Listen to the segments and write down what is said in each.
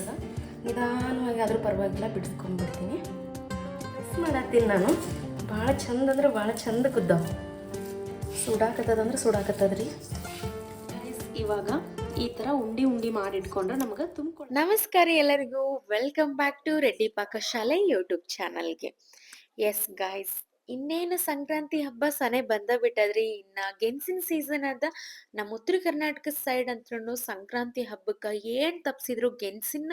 ಅದ ನಿಧಾನವಾಗಿ ಆದರೂ ಪರವಾಗಿಲ್ಲ ಬಿಡಿಸ್ಕೊಂಡ್ಬಿಡ್ತೀನಿ ಮಿಸ್ ಮಾಡತ್ತೀನಿ ನಾನು. ಭಾಳ ಚಂದ ಅಂದ್ರೆ ಭಾಳ ಚಂದ ಕುದ್ದಾವ ಸುಡಾಕತ್ತದಂದ್ರೆ ಸುಡಾಕತ್ತದ್ರಿ. Guys, ಇವಾಗ ಈ ತರ ಉಂಡಿ ಉಂಡಿ ಮಾಡಿಟ್ಕೊಂಡ್ರೆ ನಮಗೆ ತುಂಬಿಕೊಂಡು ನಮಸ್ಕಾರ ಎಲ್ಲರಿಗೂ. Welcome back to Reddy Pakashale YouTube ಚಾನಲ್ಗೆ ಎಸ್ ಗಾಯ್ಸ್ ಇನ್ನೇನು ಸಂಕ್ರಾಂತಿ ಹಬ್ಬ ಸನೆ ಬಂದ ಬಿಟ್ಟದ್ರಿ? ಇನ್ನ ಗೆನ್ಸಿನ ಸೀಸನ್ ಅದ. ನಮ್ಮ ಉತ್ತರ ಕರ್ನಾಟಕ ಸೈಡ್ ಅಂತ್ರೂ ಸಂಕ್ರಾಂತಿ ಹಬ್ಬಕ್ಕೆ ಏನ್ ತಪ್ಪಿಸಿದ್ರು ಗೆಣಸಿನ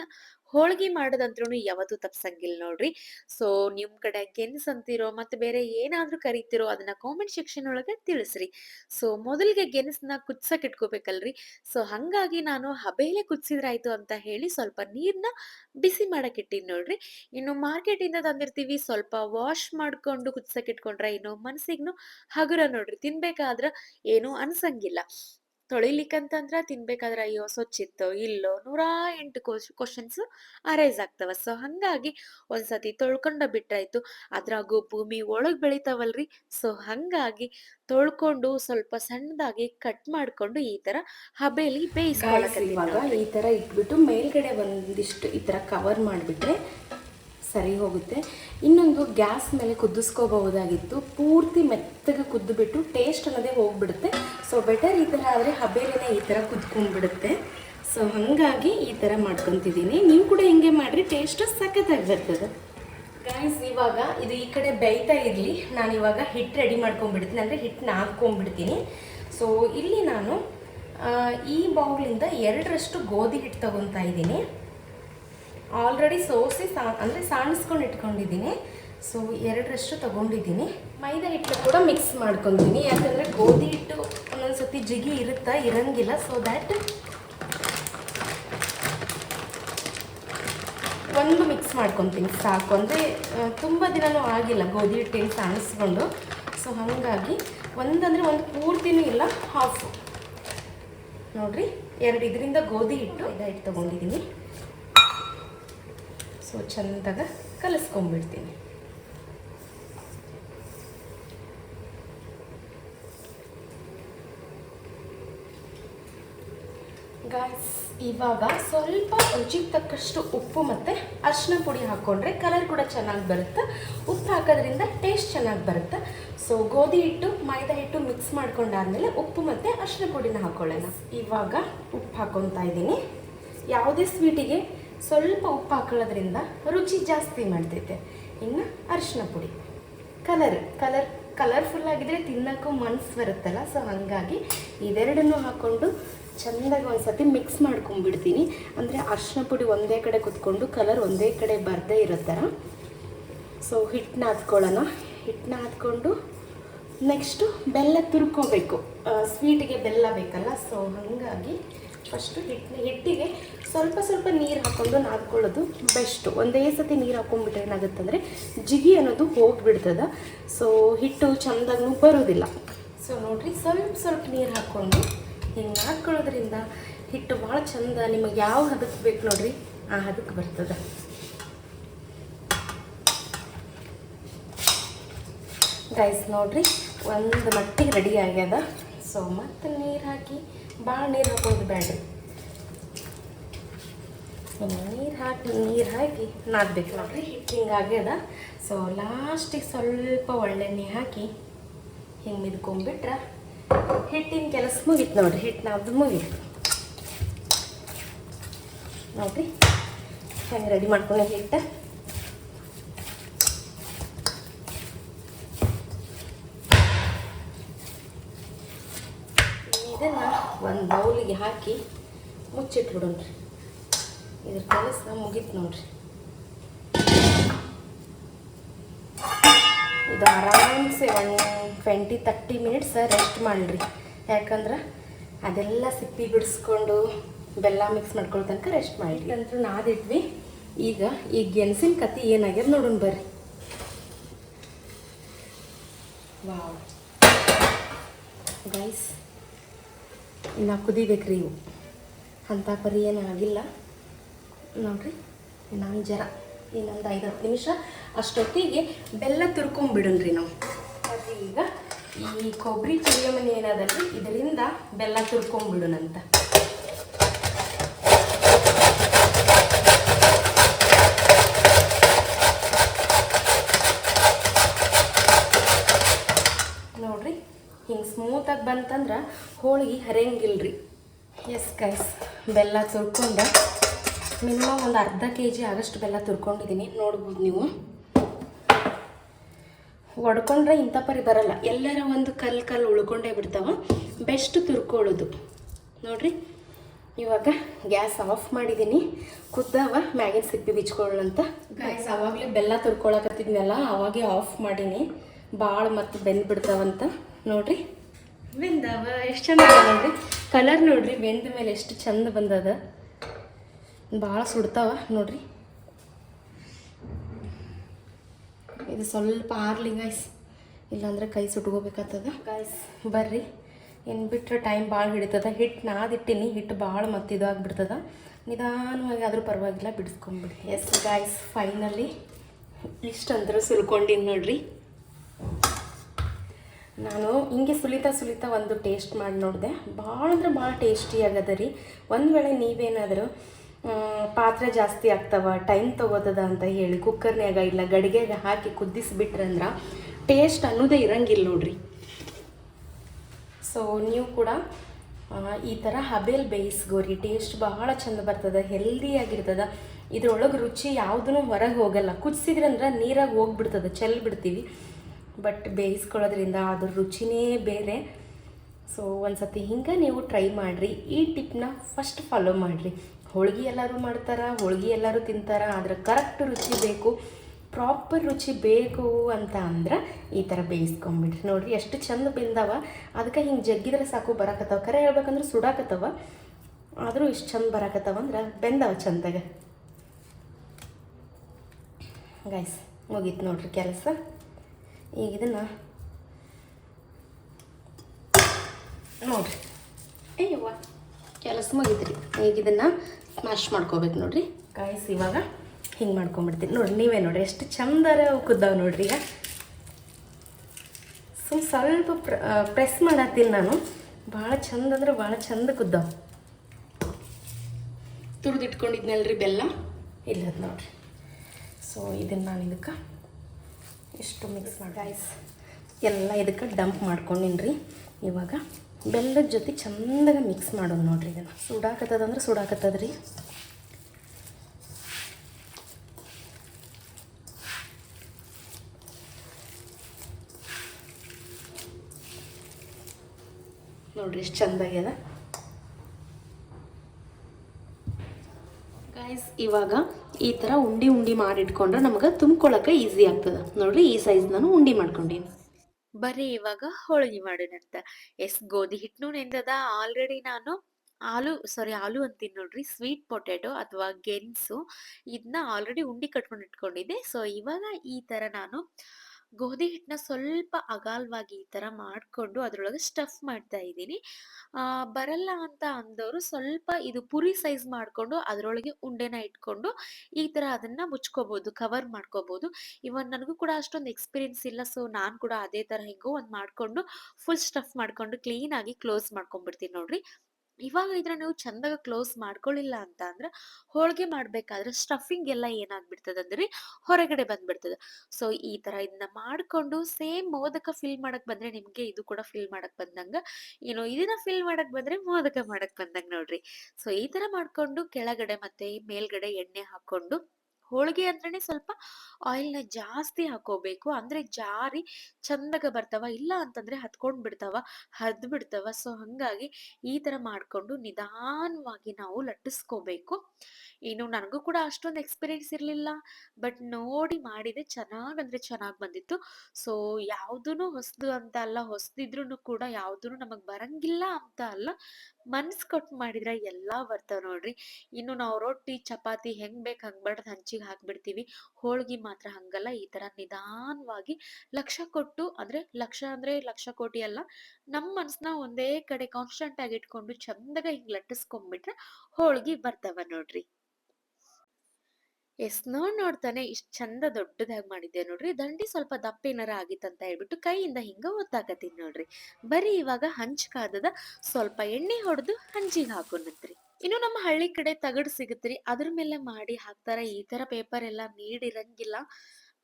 ಹೋಳ್ಗಿ ಮಾಡೋದಂತ್ರೂ ಯಾವತ್ತೂ ತಪ್ಸಂಗಿಲ್ಲ ನೋಡ್ರಿ. ಸೊ ನಿಮ್ ಕಡೆ ಗೆನ್ಸ್ ಅಂತಿರೋ ಮತ್ತೆ ಬೇರೆ ಏನಾದ್ರೂ ಕರಿತಿರೋ ಅದನ್ನ ಕಾಮೆಂಟ್ ಸೆಕ್ಷನ್ ಒಳಗೆ ತಿಳಿಸ್ರಿ. ಸೊ ಮೊದಲಿಗೆ ಗೆನ್ಸ್ನ ಕುದ್ಸಕ್ ಇಟ್ಕೋಬೇಕಲ್ರಿ. ಸೊ ಹಂಗಾಗಿ ನಾನು ಹಬೇಲೆ ಕುದಿಸಿದ್ರಾಯ್ತು ಅಂತ ಹೇಳಿ ಸ್ವಲ್ಪ ನೀರನ್ನ ಬಿಸಿ ಮಾಡಕ್ಕೆ ನೋಡ್ರಿ. ಇನ್ನು ಮಾರ್ಕೆಟಿಂದ ತಂದಿರ್ತೀವಿ, ಸ್ವಲ್ಪ ವಾಶ್ ಮಾಡ್ಕೊಂಡು ಕುದಿಸಕ್ಕೆ ಇಟ್ಕೊಂಡ್ರೆ ಇನ್ನು ಮನ್ಸಿಗ್ನು ಹಗುರ ನೋಡ್ರಿ. ತಿನ್ಬೇಕಾದ್ರ ಏನೂ ಅನ್ಸಂಗಿಲ್ಲ. ತೊಳಿಲಿಕ್ಕಂತಂದ್ರ ತಿನ್ಬೇಕಾದ್ರ ಅಯ್ಯೋ ಸ್ವಚ್ಛಿತ್ತೋ ಇಲ್ಲೋ ನೂರಾ ಎಂಟು ಕ್ವಶನ್ಸ್ ಅರೈಸ್ ಆಗ್ತವ. ಸೊ ಹಂಗಾಗಿ ಒಂದ್ಸತಿ ತೊಳ್ಕೊಂಡ ಬಿಟ್ರಾಯ್ತು. ಅದ್ರಾಗೂ ಭೂಮಿ ಒಳಗ್ ಬೆಳಿತಾವಲ್ರಿ. ಸೊ ಹಂಗಾಗಿ ತೊಳ್ಕೊಂಡು ಸ್ವಲ್ಪ ಸಣ್ಣದಾಗಿ ಕಟ್ ಮಾಡ್ಕೊಂಡು ಈ ತರ ಹಬೇಲಿ ಬೇಯಿಸ್ಕೊಳ್ಳಿ ಇವಾಗ ಈ ತರ ಇಟ್ಬಿಟ್ಟು ಮೇಲ್ಗಡೆ ಒಂದಿಷ್ಟು ಈ ತರ ಕವರ್ ಮಾಡಿಬಿಟ್ರೆ ಸರಿ ಹೋಗುತ್ತೆ. ಇನ್ನೊಂದು ಗ್ಯಾಸ್ ಮೇಲೆ ಕುದಿಸ್ಕೋಬಹುದಾಗಿತ್ತು. ಪೂರ್ತಿ ಮೆತ್ತಗೆ ಕುದ್ದುಬಿಟ್ಟು ಟೇಸ್ಟ್ ಅನ್ನೋದೇ ಹೋಗ್ಬಿಡುತ್ತೆ. ಸೊ ಬೆಟರ್ ಈ ಥರ ಆದರೆ ಹಬೆರೇನೇ ಈ ಥರ ಕುದ್ಕೊಂಡ್ಬಿಡುತ್ತೆ. ಸೊ ಹಾಗಾಗಿ ಈ ಥರ ಮಾಡ್ಕೊತಿದ್ದೀನಿ. ನೀವು ಕೂಡ ಹಿಂಗೆ ಮಾಡಿರಿ ಟೇಸ್ಟ್ ಸಖತ್ತಾಗಿ ಬರ್ತದೆ ಗಾಯ್ಸ್ ಇವಾಗ ಇದು ಈ ಕಡೆ ಬೇಯ್ತಾ ಇರಲಿ. ನಾನು ಇವಾಗ ಹಿಟ್ಟು ರೆಡಿ ಮಾಡ್ಕೊಂಡ್ಬಿಡ್ತೀನಿ. ಅಂದರೆ ಹಿಟ್ಟನ್ನ ಹಾಕ್ಕೊಂಡ್ಬಿಡ್ತೀನಿ ಸೊ ಇಲ್ಲಿ ನಾನು ಈ ಬೌಲಿಂದ ಎರಡರಷ್ಟು ಗೋಧಿ ಹಿಟ್ಟು ತಗೊತಾ ಇದ್ದೀನಿ. ಆಲ್ರೆಡಿ ಸೋಸಿ ಸಾ, ಅಂದರೆ ಸಾಣಿಸ್ಕೊಂಡು ಇಟ್ಕೊಂಡಿದ್ದೀನಿ. ಸೊ ಎರಡರಷ್ಟು ತೊಗೊಂಡಿದ್ದೀನಿ. ಮೈದಾ ಹಿಟ್ಟು ಕೂಡ ಮಿಕ್ಸ್ ಮಾಡ್ಕೊತೀನಿ ಯಾಕಂದರೆ ಗೋಧಿ ಹಿಟ್ಟು ಒಂದೊಂದು ಸತಿ ಜಿಗಿ ಇರುತ್ತಾ ಇರಂಗಿಲ್ಲ. ಸೊ ದ್ಯಾಟ್ ಒಂದು ಮಿಕ್ಸ್ ಮಾಡ್ಕೊತೀನಿ. ಸಾಕು. ಅಂದರೆ ತುಂಬ ದಿನವೂ ಆಗಿಲ್ಲ ಗೋಧಿ ಹಿಟ್ಟೇನು ಸಾಣಿಸ್ಕೊಂಡು. ಸೊ ಹಾಗಾಗಿ ಒಂದಂದರೆ ಒಂದು ಪೂರ್ತಿನೂ ಇಲ್ಲ ಹಾಫು ನೋಡಿರಿ, ಎರಡು ಇದರಿಂದ ಗೋಧಿ ಹಿಟ್ಟು ಮೈದಾ ಹಿಟ್ಟು ತೊಗೊಂಡಿದ್ದೀನಿ. ಸೊ ಚಂದಾಗ ಕಲಿಸ್ಕೊಂಬಿಡ್ತೀನಿ. ಗಾಯ್ಸ್ ಇವಾಗ ಸ್ವಲ್ಪ ರುಚಿಗೆ ತಕ್ಕಷ್ಟು ಉಪ್ಪು ಮತ್ತು ಅರಿಶಿನ ಪುಡಿ ಹಾಕ್ಕೊಂಡ್ರೆ ಕಲರ್ ಕೂಡ ಚೆನ್ನಾಗಿ ಬರುತ್ತೆ. ಉಪ್ಪು ಹಾಕೋದ್ರಿಂದ ಟೇಸ್ಟ್ ಚೆನ್ನಾಗಿ ಬರುತ್ತೆ. ಸೊ ಗೋಧಿ ಹಿಟ್ಟು, ಮೈದಾ ಹಿಟ್ಟು ಮಿಕ್ಸ್ ಮಾಡ್ಕೊಂಡಾದ್ಮೇಲೆ ಉಪ್ಪು ಮತ್ತು ಅರಿಶಿನ ಪುಡಿನ ಹಾಕ್ಕೊಳ್ಳೋಣ ಇವಾಗ ಉಪ್ಪು ಹಾಕ್ಕೊತಾ ಇದ್ದೀನಿ. ಯಾವುದೇ ಸ್ವೀಟಿಗೆ ಸ್ವಲ್ಪ ಉಪ್ಪು ಹಾಕೊಳ್ಳೋದ್ರಿಂದ ರುಚಿ ಜಾಸ್ತಿ ಮಾಡ್ತೈತೆ. ಇನ್ನು ಅರಿಶಿನ ಪುಡಿ. ಕಲರ್ ಕಲರ್ ಕಲರ್ಫುಲ್ ಆಗಿದ್ರೆ ತಿನ್ನೋಕ್ಕೂ ಮನಸ್ಸು ಬರುತ್ತಲ್ಲ ಸೊ ಹಾಗಾಗಿ ಇವೆರಡನ್ನೂ ಹಾಕ್ಕೊಂಡು ಚೆಂದಾಗಿ ಒಂದು ಸತಿ ಮಿಕ್ಸ್ ಮಾಡ್ಕೊಂಡ್ಬಿಡ್ತೀನಿ. ಅಂದರೆ ಅರಿಶಿನ ಪುಡಿ ಒಂದೇ ಕಡೆ ಕುತ್ಕೊಂಡು ಕಲರ್ ಒಂದೇ ಕಡೆ ಬರದೇ ಇರೋ ಥರ ಸೊ ಹಿಟ್ಟನ್ನ ಹಾಕ್ಕೊಳ್ಳೋಣ ಹಿಟ್ಟನ್ನ ಹಾಕ್ಕೊಂಡು ನೆಕ್ಸ್ಟು ಬೆಲ್ಲ ತುರ್ಕೋಬೇಕು. ಸ್ವೀಟಿಗೆ ಬೆಲ್ಲ ಬೇಕಲ್ಲ ಸೊ ಹಾಗಾಗಿ ಫಸ್ಟು ಹಿಟ್ಟಿನ ಹಿಟ್ಟಿಗೆ ಸ್ವಲ್ಪ ಸ್ವಲ್ಪ ನೀರು ಹಾಕ್ಕೊಂಡು ನಾದ್ಕೊಳ್ಳೋದು ಬೆಸ್ಟು ಒಂದೇ ಸತಿ ನೀರು ಹಾಕೊಂಡ್ಬಿಟ್ರೆ ಏನಾಗುತ್ತೆ ಅಂದರೆ ಜಿಗಿ ಅನ್ನೋದು ಹೋಗ್ಬಿಡ್ತದೆ. ಸೊ ಹಿಟ್ಟು ಚೆಂದಾಗೂ ಬರೋದಿಲ್ಲ. ಸೊ ನೋಡಿರಿ ಸ್ವಲ್ಪ ಸ್ವಲ್ಪ ನೀರು ಹಾಕ್ಕೊಂಡು ಹಿಂಗೆ ನಾದ್ಕೊಳ್ಳೋದ್ರಿಂದ ಹಿಟ್ಟು ಭಾಳ ಚಂದ ನಿಮಗೆ ಯಾವ ಹದಕ್ಕೆ ಬೇಕು ನೋಡಿರಿ ಆ ಹದಕ್ಕೆ ಬರ್ತದೆ. ಗೈಸ್ ನೋಡಿರಿ ಒಂದು ಮಟ್ಟಿಗೆ ರೆಡಿ ಆಗ್ಯದ. ಸೊ ಮತ್ತೆ ನೀರು ಹಾಕಿ ಭಾಳ ನೀರು ಹಾಕೋದು ಬೇಡ್ರಿ ನೀರು ಹಾಕಿ ನೀರು ಹಾಕಿ ನಾದಬೇಕು ನೋಡ್ರಿ ಹಿಟ್ಟು ಹಿಂಗೆ ಆಗ್ಯದ. ಸೊ ಲಾಸ್ಟಿಗೆ ಸ್ವಲ್ಪ ಒಳ್ಳೆಣ್ಣೆ ಹಾಕಿ ಹಿಂಗೆ ಮಿದ್ಕೊಂಡ್ಬಿಟ್ರೆ ಹಿಟ್ಟಿನ ಕೆಲಸ ಮುಗೀತು ನೋಡ್ರಿ ಹಿಟ್ಟು ನಾದ್ದು ಮುಗೀತು. ನೋಡ್ರಿ, ಹೆಂಗೆ ರೆಡಿ ಮಾಡ್ಕೊಂಡೆ ಹಿಟ್ಟು ಇದನ್ನು ಒಂದು ಬೌಲಿಗೆ ಹಾಕಿ ಮುಚ್ಚಿಟ್ಬಿಡೋಣ್ರಿ ಇದ್ರ ಕೆಲಸ ಮುಗೀತು ನೋಡ್ರಿ. ಇದು ಆರಾಮ್ಸೆ one twenty thirty minutes rest ಮಾಡಿರಿ. ಯಾಕಂದ್ರೆ ಅದೆಲ್ಲ ಸಿಪ್ಪಿ ಬಿಡಿಸ್ಕೊಂಡು ಬೆಲ್ಲ ಮಿಕ್ಸ್ ಮಾಡ್ಕೊಳ್ಳೋ ತನಕ ರೆಸ್ಟ್ ಮಾಡಿರಿ. ಅಂದ್ರೆ ನಾದಿಟ್ವಿ ಈಗ ಈ ಗೆಣಸಿನ ಕತಿ ಏನಾಗ್ಯದ ನೋಡೋಣ ಬರ್ರಿ. ವಾವ್. ಗೈಸ್ ಇನ್ನು ಕುದಿಬೇಕ್ರಿ ಇವು ಅಂಥ ಪರಿ ಏನೂ ಆಗಿಲ್ಲ ನೋಡ್ರಿ ನಾನು ಜರ ಇನ್ನೊಂದು ಐದು ಹತ್ತು ನಿಮಿಷ ಅಷ್ಟೊತ್ತಿಗೆ ಬೆಲ್ಲ ತುರ್ಕೊಂಡ್ಬಿಡನ್ರಿ ನಾವು. ಅದು ಈಗ ಈ ಕೊಬ್ಬರಿ ತುರಿಯೋ ಮನೆ ರೀ ಇದರಿಂದ ಬೆಲ್ಲ ತುರ್ಕೊಂಡ್ಬಿಡೋಣಂತ ನೋಡ್ರಿ ಹಿಂಗೆ ಸ್ಮೂತಾಗಿ ಬಂತಂದ್ರೆ ಹೋಳಿಗೆ ಹರಿಯಂಗಿಲ್ರಿ. ಎಸ್ ಗೈಸ್ ಬೆಲ್ಲ ತುರ್ಕೊಂಡು ಮಿನಿಮಮ್ ಒಂದು ಅರ್ಧ ಕೆ ಜಿ ಆಗಷ್ಟು ಬೆಲ್ಲ ತುರ್ಕೊಂಡಿದ್ದೀನಿ ನೋಡ್ಬೋದು ನೀವು. ಒಡ್ಕೊಂಡ್ರೆ ಇಂಥ ಪರಿ ಬರಲ್ಲ. ಎಲ್ಲರ ಒಂದು ಕಲ್ಲು ಕಲ್ಲು ಉಳ್ಕೊಂಡೇ ಬಿಡ್ತಾವೆ. ಬೆಸ್ಟ್ ತುರ್ಕೊಳ್ಳೋದು. ನೋಡ್ರಿ. ಇವಾಗ ಗ್ಯಾಸ್ ಆಫ್ ಮಾಡಿದ್ದೀನಿ ಕುದ್ದಾವ ಮ್ಯಾಗಿನ ಸಿಪ್ಪಿ ಬಿಚ್ಕೊಳ್ಳೋಣಂತ. ಗ್ಯಾಸ್ ಆವಾಗಲೇ ಬೆಲ್ಲ ತುರ್ಕೊಳಕತ್ತಿದ್ನಲ್ಲ ಅವಾಗೆ ಆಫ್ ಮಾಡೀನಿ. ಭಾಳ ಮತ್ತು ಬೆಂದು ಬಿಡ್ತಾವಂತ. ನೋಡ್ರಿ. ಬೆಂದವ ಎಷ್ಟು ಚಂದ ನೋಡ್ರಿ. ಕಲರ್ ನೋಡ್ರಿ ಬೆಂದ ಮೇಲೆ ಎಷ್ಟು ಚಂದ ಬಂದದ. ಭಾಳ ಸುಡ್ತಾವ ನೋಡ್ರಿ. ಇದು ಸ್ವಲ್ಪ ಆರ್ಲಿ ಗಾಯ್ಸ್ ಇಲ್ಲಾಂದ್ರೆ ಕೈ ಸುಟ್ಕೋಬೇಕಾಗ್ತದ. ಗಾಯ್ಸ್ ಬರ್ರಿ. ಇನ್ನು ಬಿಟ್ಟರೆ ಟೈಮ್ ಭಾಳ ಹಿಡಿತದ. ಹಿಟ್ಟು ನಾದಿಟ್ಟಿನಿ ಹಿಟ್ಟು ಭಾಳ ಮತ್ತಿದು ಆಗಿಬಿಡ್ತದ. ನಿಧಾನವಾಗಿ ಆದರೂ ಪರವಾಗಿಲ್ಲ ಬಿಡಿಸ್ಕೊಂಬಿಡಿ ಎಸ್ ಗಾಯ್ಸ್ ಫೈನಲಿ ಇಷ್ಟಂದ್ರೂ ಸುಲ್ಕೊಂಡಿನಿ ನೋಡ್ರಿ. ನಾನು ಹಿಂಗೆ ಸುಲಿತಾ ಸುಲಿತಾ ಒಂದು ಟೇಸ್ಟ್ ಮಾಡಿ ನೋಡಿದೆ. ಭಾಳ ಅಂದ್ರೆ ಭಾಳ ಟೇಸ್ಟಿ ಆಗದ ರೀ. ಒಂದು ವೇಳೆ ನೀವೇನಾದರೂ ಪಾತ್ರೆ ಜಾಸ್ತಿ ಆಗ್ತಾವ, ಟೈಮ್ ತೊಗೋತದ ಅಂತ ಹೇಳಿ ಕುಕ್ಕರ್ನ್ಯಾಗ ಇಲ್ಲ ಗಡಿಗೆಗೆ ಹಾಕಿ ಕುದಿಸ್ಬಿಟ್ರಂದ್ರೆ ಟೇಸ್ಟ್ ಅನ್ನೋದೇ ಇರಂಗಿಲ್ಲ ನೋಡ್ರಿ. ಸೊ ನೀವು ಕೂಡ ಈ ಥರ ಹಬೇಲ್ ಬೇಯಿಸ್ಗೋರಿ ಟೇಸ್ಟ್ ಬಹಳ ಚಂದ ಬರ್ತದೆ ಹೆಲ್ದಿಯಾಗಿರ್ತದೆ ಇದ್ರೊಳಗೆ ರುಚಿ ಯಾವುದೂ ಹೊರಗೆ ಹೋಗಲ್ಲ. ಕುದಿಸಿದ್ರಂದ್ರೆ ನೀರಾಗಿ ಹೋಗ್ಬಿಡ್ತದೆ, ಚೆಲ್ ಬಿಡ್ತೀವಿ. ಬಟ್ ಬೇಯಿಸ್ಕೊಳ್ಳೋದ್ರಿಂದ ಅದ್ರ ರುಚಿನೇ ಬೇರೆ. ಸೊ ಒಂದ್ಸತಿ ಹಿಂಗೆ ನೀವು ಟ್ರೈ ಮಾಡಿರಿ. ಈ ಟಿಪ್ನ ಫಸ್ಟ್ ಫಾಲೋ ಮಾಡಿರಿ. ಹೋಳಿಗೆ ಎಲ್ಲರೂ ಮಾಡ್ತಾರೆ? ಹೋಳಿಗೆ ಎಲ್ಲರೂ ತಿಂತಾರೆ? ಆದರೆ ಕರೆಕ್ಟ್ ರುಚಿ ಬೇಕು. ಪ್ರಾಪರ್ ರುಚಿ ಬೇಕು ಅಂತ ಅಂದ್ರೆ ಈ ಥರ ಬೇಯಿಸ್ಕೊಂಬಿಡ್ರಿ. ನೋಡಿರಿ, ಎಷ್ಟು ಚಂದ ಬೆಂದವ. ಅದಕ್ಕೆ ಹಿಂಗೆ ಜಗ್ಗಿದ್ರೆ ಸಾಕು, ಬರಕತ್ತವ. ಕರೆ ಹೇಳ್ಬೇಕಂದ್ರೆ ಸುಡಾಕತ್ತವ. ಆದರೂ ಇಷ್ಟು ಚಂದ ಬರಕತ್ತವ ಅಂದ್ರೆ ಬೆಂದವ ಚಂದಾಗ. ಗೈಸ್ ಮುಗೀತು ನೋಡ್ರಿ ಕೆಲಸ. ಈಗ ಇದನ್ನು ನೋಡ್ರಿ. ಅಯ್ಯವ್ವ ಕೆಲಸ ಮುಗಿತ್ರಿ. ಈಗ ಇದನ್ನು ಸ್ಮ್ಯಾಶ್ ಮಾಡ್ಕೋಬೇಕು ನೋಡ್ರಿ. ಕಾಯಿಸಿ ಇವಾಗ ಹಿಂಗೆ ಮಾಡ್ಕೊಂಬಿಡ್ತೀನಿ ನೋಡ್ರಿ ನೀವೇ ನೋಡ್ರಿ ಎಷ್ಟು ಚಂದರ ಕುದ್ದಾವ ನೋಡ್ರಿ ಈಗ. ಸುಮ್ ಸ್ವಲ್ಪ ಪ್ರೆಸ್ ಮಾಡತ್ತೀನಿ ನಾನು. ಭಾಳ ಚಂದ ಅಂದ್ರೆ ಭಾಳ ಚಂದ ಕುದ್ದಾವ ತುರಿದಿಟ್ಕೊಂಡಿದ್ನಲ್ರಿ ಬೆಲ್ಲ? ಇಲ್ಲದ ನೋಡ್ರಿ. ಸೊ ಇದನ್ನ ನಾನು ಇದಕ್ಕೆ ಇಷ್ಟು ಮಿಕ್ಸ್ ಮಾಡಿ. ರೈಸ್ ಎಲ್ಲ ಇದಕ್ಕೆ ಡಂಪ್ ಮಾಡ್ಕೊಂಡಿನ್ರಿ. ಇವಾಗ ಬೆಲ್ಲದ ಜೊತೆ ಚಂದಾಗ ಮಿಕ್ಸ್ ಮಾಡೋದು ನೋಡ್ರಿ ಇದನ್ನು. ಸುಡಾಕತ್ತದಂದ್ರೆ ಸುಡಾಕತ್ತದ್ರಿ ನೋಡ್ರಿ ಎಷ್ಟು ಚಂದಾಗ್ಯದ ಗೈಸ್ ಇವಾಗ ಈ ಥರ ಉಂಡಿ ಉಂಡಿ ಮಾಡಿಟ್ಕೊಂಡ್ರೆ ನಮಗೆ ತುಂಬ್ಕೊಳ್ಳೋಕೆ ಈಸಿ ಆಗ್ತದೆ. ನೋಡ್ರಿ ಈ ಸೈಜ್ ನಾನು ಉಂಡಿ ಮಾಡ್ಕೊಂಡೀನಿ. ಬರೀ ಇವಾಗ ಹೋಳಿಗೆ ಮಾಡೋಣಂತ ಎಸ್, ಗೋಧಿ ಹಿಟ್ಟು ನೆಂದದ ಆಲ್ರೆಡಿ ನಾನು ಆಲೂ ಸಾರಿ ಆಲೂ ಅಂತೀನಿ ನೋಡ್ರಿ. ಸ್ವೀಟ್ ಪೊಟ್ಯಾಟೊ ಅಥವಾ ಗೆನ್ಸು ಇದನ್ನ ಆಲ್ರೆಡಿ ಉಂಡಿ ಕಟ್ಕೊಂಡು ಇಟ್ಕೊಂಡಿದ್ದೆ. ಸೊ ಇವಾಗ ಈ ಥರ ನಾನು ಗೋಧಿ ಹಿಟ್ಟನ್ನ ಸ್ವಲ್ಪ ಅಗಾಲವಾಗಿ ಈ ಥರ ಮಾಡ್ಕೊಂಡು ಅದರೊಳಗೆ ಸ್ಟಫ್ ಮಾಡ್ತಾ ಇದ್ದೀನಿ. ಬರಲ್ಲ ಅಂತ ಅಂದವರು ಸ್ವಲ್ಪ ಇದು ಪುರಿ ಸೈಜ್ ಮಾಡ್ಕೊಂಡು ಅದರೊಳಗೆ ಉಂಡೆನ ಇಟ್ಕೊಂಡು ಈ ಥರ ಅದನ್ನ ಮುಚ್ಕೋಬೋದು ಕವರ್ ಮಾಡ್ಕೋಬೋದು. ಇವನ್ ನನಗೂ ಕೂಡ ಅಷ್ಟೊಂದು ಎಕ್ಸ್ಪೀರಿಯನ್ಸ್ ಇಲ್ಲ ಸೊ ನಾನು ಕೂಡ ಅದೇ ಥರ ಹೆಂಗೋ ಒಂದು ಮಾಡ್ಕೊಂಡು ಫುಲ್ ಸ್ಟಫ್ ಮಾಡ್ಕೊಂಡು ಕ್ಲೀನ್ ಆಗಿ ಕ್ಲೋಸ್ ಮಾಡ್ಕೊಂಡ್ಬಿಡ್ತೀನಿ ನೋಡ್ರಿ. ಇವಾಗ ಇದ್ರ ನೀವು ಚಂದಾಗ ಕ್ಲೋಸ್ ಮಾಡ್ಕೊಳ್ಳಿಲ್ಲ ಅಂತ ಅಂದ್ರೆ ಹೋಳಿಗೆ ಮಾಡ್ಬೇಕಾದ್ರೆ ಸ್ಟಫಿಂಗ್ ಎಲ್ಲ ಏನಾಗ್ಬಿಡ್ತದೆ ಅಂದ್ರೆ ಹೊರಗಡೆ ಬಂದ್ಬಿಡ್ತದೆ. ಸೊ ಈ ತರ ಇದನ್ನ ಮಾಡ್ಕೊಂಡು ಸೇಮ್ ಮೋದಕ ಫಿಲ್ ಮಾಡಕ್ ಬಂದ್ರೆ ನಿಮ್ಗೆ ಇದು ಕೂಡ ಫಿಲ್ ಮಾಡಕ್ ಬಂದಂಗ, ಏನು ಇದನ್ನ ಫಿಲ್ ಮಾಡಕ್ ಬಂದ್ರೆ ಮೋದಕ ಮಾಡಕ್ ಬಂದಂಗ ನೋಡ್ರಿ. ಸೊ ಈ ತರ ಮಾಡ್ಕೊಂಡು ಕೆಳಗಡೆ ಮತ್ತೆ ಮೇಲ್ಗಡೆ ಎಣ್ಣೆ ಹಾಕೊಂಡು ಹೋಳಿಗೆ ಅಂದ್ರೆ ಸ್ವಲ್ಪ ಆಯಿಲ್ನ ಜಾಸ್ತಿ ಹಾಕೋಬೇಕು. ಅಂದ್ರೆ ಜಾರಿ ಚಂದಗ ಬರ್ತಾವ, ಇಲ್ಲ ಅಂತಂದ್ರೆ ಹತ್ಕೊಂಡ್ ಬಿಡ್ತಾವ ಹದ್ ಬಿಡ್ತಾವ. ಸೊ ಹಂಗಾಗಿ ಈ ತರ ಮಾಡ್ಕೊಂಡು ನಿಧಾನವಾಗಿ ನಾವು ಲಟ್ಟಿಸ್ಕೋಬೇಕು. ಇನ್ನು ನನಗೂ ಕೂಡ ಅಷ್ಟೊಂದು ಎಕ್ಸ್ಪೀರಿಯನ್ಸ್ ಇರಲಿಲ್ಲ ಬಟ್ ನೋಡಿ ಮಾಡಿದೆ. ಚೆನ್ನಾಗ್ ಅಂದ್ರೆ ಚೆನ್ನಾಗ್ ಬಂದಿತ್ತು. ಸೊ ಯಾವುದೂ ಹೊಸದು ಅಂತ ಅಲ್ಲ ಹೊಸದಿದ್ರು ಕೂಡ ಯಾವುದೂ ನಮಗ್ ಬರಂಗಿಲ್ಲ ಅಂತ ಅಲ್ಲ, ಮನ್ಸ್ ಕೊಟ್ಟು ಮಾಡಿದ್ರೆ ಎಲ್ಲಾ ಬರ್ತಾವ ನೋಡ್ರಿ. ಇನ್ನು ನಾವು ರೊಟ್ಟಿ, ಚಪಾತಿ ಹೆಂಗ್ ಬೇಕ್ ಹಂಗ್ ಬಡ್ದ್ ಹಂಚಿಗೆ ಹಾಕ್ಬಿಡ್ತೀವಿ. ಹೋಳ್ಗಿ ಮಾತ್ರ ಹಂಗಲ್ಲ, ಈ ತರ ನಿಧಾನವಾಗಿ ಲಕ್ಷ ಕೊಟ್ಟು, ಅಂದ್ರೆ ಲಕ್ಷ ಅಂದ್ರೆ ಲಕ್ಷ ಕೋಟಿ ಅಲ್ಲ, ನಮ್ ಮನ್ಸನ್ನ ಒಂದೇ ಕಡೆ ಕಾನ್ಸ್ಟೆಂಟ್ ಆಗಿ ಇಟ್ಕೊಂಡು ಚಂದಗ ಹಿಂಗ್ ಲಟ್ಟಿಸ್ಕೊಂಡ್ಬಿಟ್ರೆ ಹೋಳ್ಗಿ ಬರ್ತಾವ ನೋಡ್ರಿ. ಎಸ್ ನೋಡ್ ನೋಡ್ತಾನೆ ಇಷ್ಟ್ ಚಂದ ದೊಡ್ಡದಾಗಿ ಮಾಡಿದ್ದೆ ನೋಡ್ರಿ. ದಂಡಿ ಸ್ವಲ್ಪ ದಪ್ಪ ಏನಾರ ಆಗಿತ್ತಂತ ಹೇಳ್ಬಿಟ್ಟು ಕೈಯಿಂದ ಹಿಂಗ ಒತ್ತಾಕತ್ತೀನಿ ನೋಡ್ರಿ. ಬರೀ ಇವಾಗ ಹಂಚ್ ಕಾದದ ಸ್ವಲ್ಪ ಎಣ್ಣೆ ಹೊಡೆದು ಹಂಚಿಗೆ ಹಾಕೊಂಡತ್ರಿ ಇನ್ನು ನಮ್ಮ ಹಳ್ಳಿ ಕಡೆ ತಗಡು ಸಿಗುತ್ತೆ ರೀ ಅದ್ರ ಮೇಲೆ ಮಾಡಿ ಹಾಕ್ತಾರ. ಈ ತರ ಪೇಪರ್ ಎಲ್ಲ ನೀಡಿರಂಗಿಲ್ಲ.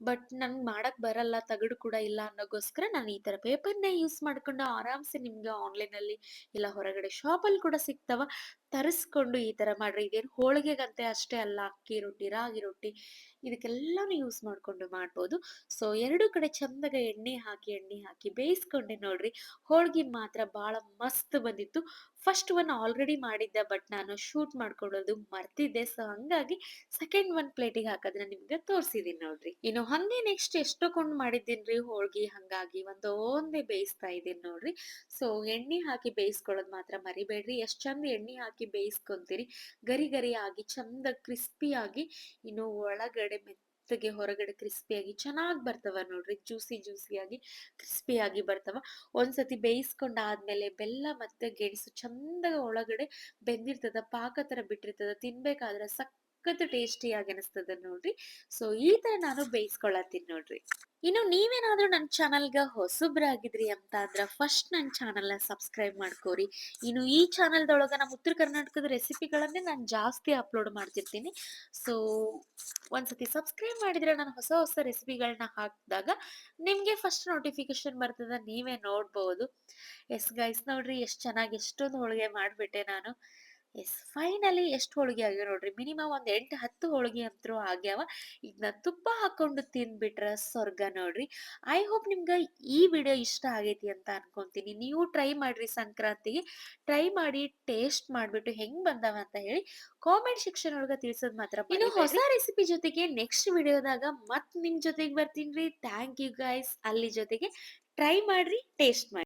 ಬಟ್ ನಂಗೆ ಮಾಡಕ್ ಬರಲ್ಲ, ತಗಡು ಕೂಡ ಇಲ್ಲ ಅನ್ನೋಗೋಸ್ಕರ ನಾನು ಈ ತರ ಪೇಪರ್ನೇ ಯೂಸ್ ಮಾಡ್ಕೊಂಡು ಆರಾಮ್ಸೆ ನಿಮ್ಗೆ ಆನ್ಲೈನ್ ಅಲ್ಲಿ ಇಲ್ಲ ಹೊರಗಡೆ ಶಾಪಲ್ಲಿ ಕೂಡ ಸಿಗ್ತಾವ. ತರಿಸ್ಕೊಂಡು ಈ ತರ ಮಾಡ್ರಿ. ಇದೇನು ಹೋಳಿಗೆಗಂತೆ ಅಷ್ಟೇ ಅಲ್ಲ, ಅಕ್ಕಿ ರೊಟ್ಟಿ, ರಾಗಿ ರೊಟ್ಟಿ ಇದಕ್ಕೆಲ್ಲಾನು ಯೂಸ್ ಮಾಡ್ಕೊಂಡು ಮಾಡ್ಬೋದು. ಸೊ ಎರಡು ಕಡೆ ಚಂದಗ ಎಣ್ಣೆ ಹಾಕಿ ಎಣ್ಣೆ ಹಾಕಿ ಬೇಯಿಸ್ಕೊಂಡೆ ನೋಡ್ರಿ, ಹೋಳಿಗೆ ಮಾತ್ರ ಬಹಳ ಮಸ್ತ್ ಬಂದಿತ್ತು. ಫಸ್ಟ್ ಒನ್ ಆಲ್ರೆಡಿ ಮಾಡಿದ್ದೆ ಬಟ್ ನಾನು ಶೂಟ್ ಮಾಡ್ಕೊಳ್ಳೋದು ಮರ್ತಿದ್ದೆ. ಸೊ ಹಂಗಾಗಿ ಸೆಕೆಂಡ್ ಒನ್ ಪ್ಲೇಟಿಗೆ ಹಾಕೋದನ್ನ ನಿಮ್ಗೆ ತೋರಿಸಿದೀನಿ ನೋಡ್ರಿ. ಇನ್ನು ಹಂಗೆ ನೆಕ್ಸ್ಟ್ ಎಷ್ಟೊಂದು ಮಾಡಿದ್ದೀನ್ರಿ ಹೋಳ್ಗಿ? ಹಂಗಾಗಿ ಒಂದೊಂದೇ ಬೇಯಿಸ್ತಾ ಇದ್ದೀನಿ ನೋಡ್ರಿ. ಸೊ ಎಣ್ಣೆ ಹಾಕಿ ಬೇಯಿಸ್ಕೊಳ್ಳೋದು ಮಾತ್ರ ಮರಿಬೇಡ್ರಿ. ಎಷ್ಟು ಚಂದ ಎಣ್ಣೆ ಹಾಕಿ ಬೇಯಿಸ್ಕೊಂತೀರಿ. ಗರಿ ಗರಿ ಆಗಿ ಚಂದ ಕ್ರಿಸ್ಪಿಯಾಗಿ, ಇನ್ನು ಒಳಗಡೆ ಮೆತ್ತಗೆ, ಹೊರಗಡೆ ಕ್ರಿಸ್ಪಿಯಾಗಿ, ಚೆನ್ನಾಗಿ ಬರ್ತವ ನೋಡ್ರಿ. ಜ್ಯೂಸಿ ಜ್ಯೂಸಿಯಾಗಿ, ಕ್ರಿಸ್ಪಿಯಾಗಿ ಬರ್ತವ. ಒಂದ್ಸತಿ ಬೇಯಿಸ್ಕೊಂಡಾದ್ಮೇಲೆ ಬೆಲ್ಲ ಮತ್ತೆ ಗೆಣಸು ಚಂದ ಒಳಗಡೆ ಬೆಂದಿರ್ತದ, ಪಾಕ ತರ ಬಿಟ್ಟಿರ್ತದ, ತಿನ್ಬೇಕಾದ್ರೆ ಸಖತ್ ಟೇಸ್ಟಿಯಾಗಿ ಅನಿಸ್ತದ ನೋಡ್ರಿ. ಸೊ ಈ ತರ ನಾನು ಬೇಯಿಸ್ಕೊಳತ್ತೀನಿ ನೋಡ್ರಿ. ಇನ್ನು ನೀವೇನಾದ್ರೂ ನನ್ನ ಚಾನಲ್ಗೆ ಹೊಸಬ್ರಾಗಿದ್ರಿ ಅಂತ ಅಂದ್ರೆ ಫಸ್ಟ್ ನನ್ನ ಚಾನಲ್ನ ಸಬ್ಸ್ಕ್ರೈಬ್ ಮಾಡ್ಕೋರಿ. ಇನ್ನು ಈ ಚಾನಲ್ದೊಳಗೆ ನಮ್ಮ ಉತ್ತರ ಕರ್ನಾಟಕದ ರೆಸಿಪಿಗಳನ್ನೇ ನಾನು ಜಾಸ್ತಿ ಅಪ್ಲೋಡ್ ಮಾಡ್ತಿರ್ತೀನಿ. ಸೊ, ಒಂದ್ಸತಿ ಸಬ್ಸ್ಕ್ರೈಬ್ ಮಾಡಿದ್ರೆ ನಾನು ಹೊಸ ಹೊಸ ರೆಸಿಪಿಗಳನ್ನ ಹಾಕಿದಾಗ ನಿಮಗೆ ಫಸ್ಟ್ ನೋಟಿಫಿಕೇಶನ್ ಬರ್ತದೆ, ನೀವೇ ನೋಡ್ಬೋದು. ಎಸ್ ಗೈಸ್, ನೋಡ್ರಿ ಎಷ್ಟು ಚೆನ್ನಾಗಿ ಎಷ್ಟೊಂದು ಹೋಳಿಗೆ ಮಾಡಿಬಿಟ್ಟೆ ನಾನು. ಎಸ್ ಫೈನಲಿ ಎಷ್ಟು ಹೋಳಿಗೆ ಆಗ್ಯಾವ ನೋಡ್ರಿ. ಮಿನಿಮಮ್ ಒಂದ್ ಎಂಟು ಹತ್ತು ಹೋಳಿಗೆ ಅಂತೂ ಆಗ್ಯಾವ. ಇದನ್ನ ತುಪ್ಪ ಹಾಕೊಂಡು ತಿನ್ಬಿಟ್ರ ಸ್ವರ್ಗ ನೋಡ್ರಿ. ಐ ಹೋಪ್ ನಿಮ್ಗೆ ಈ ವಿಡಿಯೋ ಇಷ್ಟ ಆಗೈತಿ ಅಂತ ಅನ್ಕೊಂತೀನಿ. ನೀವು ಟ್ರೈ ಮಾಡ್ರಿ ಸಂಕ್ರಾಂತಿಗೆ. ಟ್ರೈ ಮಾಡಿ ಟೇಸ್ಟ್ ಮಾಡ್ಬಿಟ್ಟು ಹೆಂಗ್ ಬಂದಾವ ಅಂತ ಹೇಳಿ ಕಾಮೆಂಟ್ ಸೆಕ್ಷನ್ ಒಳಗ ತಿಳಿಸೋದು ಮಾತ್ರ ಇನ್ನು ಹೊಸ ರೆಸಿಪಿ ಜೊತೆಗೆ ನೆಕ್ಸ್ಟ್ ವಿಡಿಯೋದಾಗ ಮತ್ತೆ ನಿಮ್ ಜೊತೆಗೆ ಬರ್ತೀನಿ ಥ್ಯಾಂಕ್ ಯು ಗೈಸ್ ಅಲ್ಲಿ ಜೊತೆಗೆ ಟ್ರೈ ಮಾಡ್ರಿ ಟೇಸ್ಟ್ ಮಾಡಿ